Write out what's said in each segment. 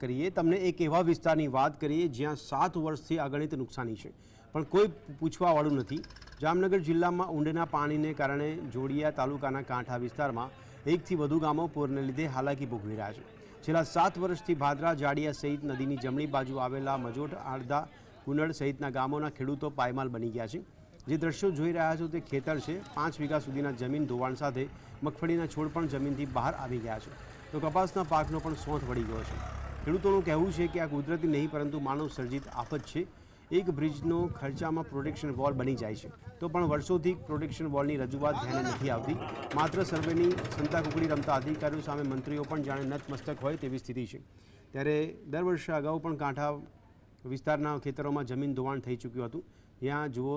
કરીએ, તમને એક એવા વિસ્તારની વાત કરીએ જ્યાં સાત વર્ષથી અગણિત નુકસાની છે. પણ કોઈ પૂછવાવાળું નથી. જામનગર જિલ્લામાં ઊંડના પાણીને કારણે જોડિયા તાલુકાના કાંઠા વિસ્તારમાં એકથી વધુ ગામો પૂરને લીધે હાલાકી ભોગવી રહ્યા છે. છેલ્લા સાત વર્ષથી ભાદરા, જાડિયા સહિત નદીની જમણી બાજુ આવેલા મજોટ આડધા કુનડ સહિતના ગામોના ખેડૂતો પાયમાલ બની ગયા છે. જે દ્રશ્યો જોઈ રહ્યા છો તે ખેતર છે. પાંચ વીઘા સુધીના જમીન ધોવાણ સાથે મગફળીના છોડ પણ જમીનથી બહાર આવી ગયા છે. તો કપાસના પાકનો પણ સોંથ વળી ગયો છે. ખેડૂતોનું કહેવું છે કે આ કુદરતી નહીં, પરંતુ માનવ સર્જિત આફત છે. એક બ્રિજનો ખર્ચામાં પ્રોટેક્શન વોલ બની જાય છે. તો પણ વર્ષોથી પ્રોટેક્શન વોલની રજૂઆત ધ્યાને નથી આવતી. માત્ર સર્વેની સંતા કુકડી રમતા અધિકારીઓ સામે મંત્રીઓ પણ જાણે નતમસ્તક હોય તેવી સ્થિતિ છે. ત્યારે દર વર્ષે અગાઉ પણ કાંઠા વિસ્તારના ખેતરોમાં જમીન ધોવાણ થઈ ચૂક્યું હતું. ત્યાં જુઓ,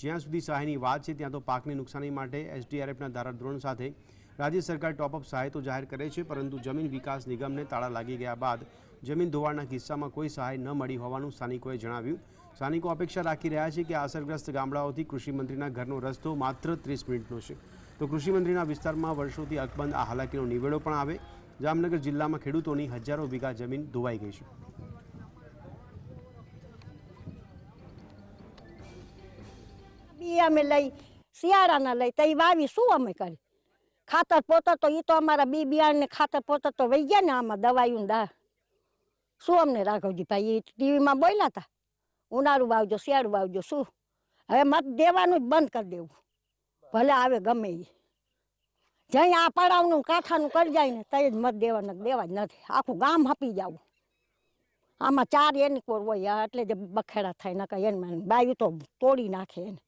જ્યાં સુધી સહાયની વાત છે, ત્યાં તો પાકની નુકસાની માટે એસડીઆરએફના ધારાધોરણ સાથે રાજ્ય સરકાર ટોપઅપ સહાય તો જાહેર કરે છે, પરંતુ જમીન વિકાસ નિગમને તાળા લાગી ગયા બાદ જમીન ધોવાણના કિસ્સામાં કોઈ સહાય ન મળી હોવાનું સ્થાનિકોએ જણાવ્યું. સ્થાનિકો અપેક્ષા રાખી રહ્યા છે કે અસરગ્રસ્ત ગામડાઓથી કૃષિમંત્રીના ઘરનો રસ્તો માત્ર ત્રીસ મિનિટનો છે. તો કૃષિમંત્રીના વિસ્તારમાં વર્ષોથી અકબંધ આ હાલાકીનો નિવેડો પણ આવે. જામનગર જિલ્લામાં ખેડૂતોની હજારો વીઘા જમીન ધોવાઈ ગઈ છે. બી અમે લઈ, શિયાળાના લઈ તો વાવી, શું અમે કરી? ખાતર પોતર તો એ તો અમારા બી બિયારણ ને ખાતર પોતર તો વહી ગયા ને આમાં દવાયું દા શું અમને રાઘવજી ભાઈ એ ટીવીમાં બોલ્યા હતા ઉનાળું વાવજો, શિયાળું વાવજો, શું? હવે મત દેવાનું જ બંધ કરી દેવું. ભલે આવે ગમે એ જ્યાં આ પડાવનું, કાંઠાનું કરી જાય ને ત્યાં જ મત દેવાના, દેવા જ નથી. આખું ગામ હપી જવું. આમાં ચાર એની કોર હોય એટલે જે બખેડા થાય, નકર એને બાયું તો તોડી નાખે એને.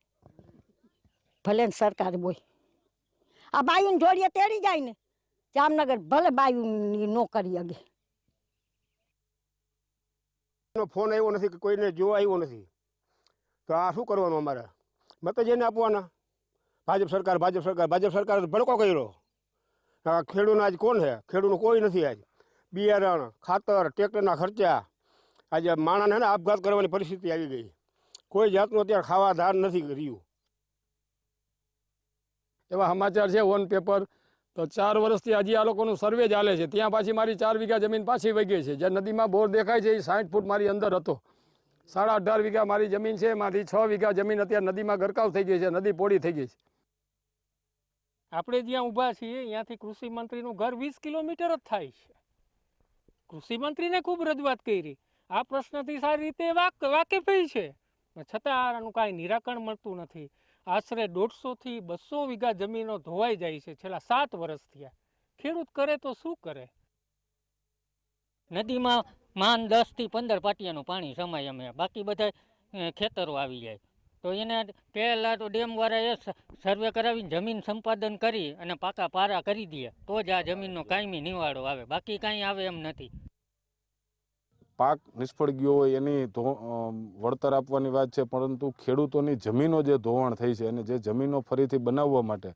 ભલે ને સરકાર બોય. આ બાયુને જોડીએ તેડી જાય ને, જામનગર ભલે બાયુની નો કરી અગે ફોન આવ્યો નથી કે કોઈને જોવા આવ્યો નથી. તો આ શું કરવાનું અમારે? મત જેને આપવાના. ભાજપ સરકાર ભાજપ સરકાર ભાજપ સરકાર ભડકો કર્યો. આ ખેડૂતનો આજ કોણ છે? ખેડૂતનું કોઈ નથી આજ. બિયારણ, ખાતર ટ્રેક્ટરના ખર્ચા. આજે માણસને આપઘાત કરવાની પરિસ્થિતિ આવી ગઈ. કોઈ જાતનું અત્યારે ખાવા ધાર નથી રહ્યું. એવા સમાચાર છે વન પેપર તો ચાર વર્ષથી હજી આ લોકોનું સર્વે ચાલે છે. ત્યાં પાછી મારી ચાર વીઘા જમીન પાછી વહી છે. જે નદીમાં બોર દેખાય છે એ સાઠ ફૂટ મારી અંદર હતો. સાડા અઢાર વીઘા મારી જમીન છે. એમાંથી છ વીઘા જમીન અત્યારે નદીમાં ગરકાવ થઈ ગઈ છે. નદી પોળી થઈ ગઈ છે. આપણે જ્યાં ઊભા છીએ, ત્યાંથી કૃષિ મંત્રીનું ઘર વીસ કિલોમીટર જ થાય છે. કૃષિ મંત્રીને ખૂબ રજૂઆત કરી. આ પ્રશ્નથી સારી રીતે વાક, વાકેફી છે. છતાં આનું કાંઈ નિરાકરણ મળતું નથી. આશરે દોઢસોથી બસો વીઘા જમીનો ધોવાઈ જાય છે. છેલ્લા સાત વર્ષ થયા. ખેડૂત કરે તો શું કરે? નદીમાં માન દસથી પંદર પાટિયાનું પાણી સમાય અમે. બાકી બધા ખેતરો આવી જાય. તો એને પહેલાં તો ડેમ વાળાએ સ- સર્વે કરાવીને જમીન સંપાદન કરી અને પાકા પારા કરી દઈએ તો જ આ જમીનનો કાયમી નિવાડો આવે. બાકી કાંઈ આવે એમ નથી. પાક નિષ્ફળ ગયો હોય એની ધો વળતર આપવાની વાત છે, પરંતુ ખેડૂતોની જમીનો જે ધોવાણ થઈ છે અને જે જમીનો ફરીથી બનાવવા માટે,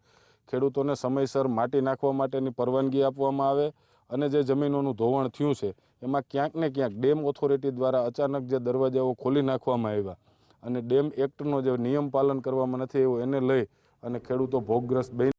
ખેડૂતોને સમયસર માટી નાખવા માટેની પરવાનગી આપવામાં આવે અને જે જમીનોનું ધોવાણ થયું છે, એમાં ક્યાંક ને ક્યાંક ડેમ ઓથોરિટી દ્વારા અચાનક જે દરવાજાઓ ખોલી નાખવામાં આવ્યા અને ડેમ એક્ટનો જે નિયમ પાલન કરવામાં નથી આવ્યો એને લઈ અને ખેડૂતો ભોગગ્રસ્ત બની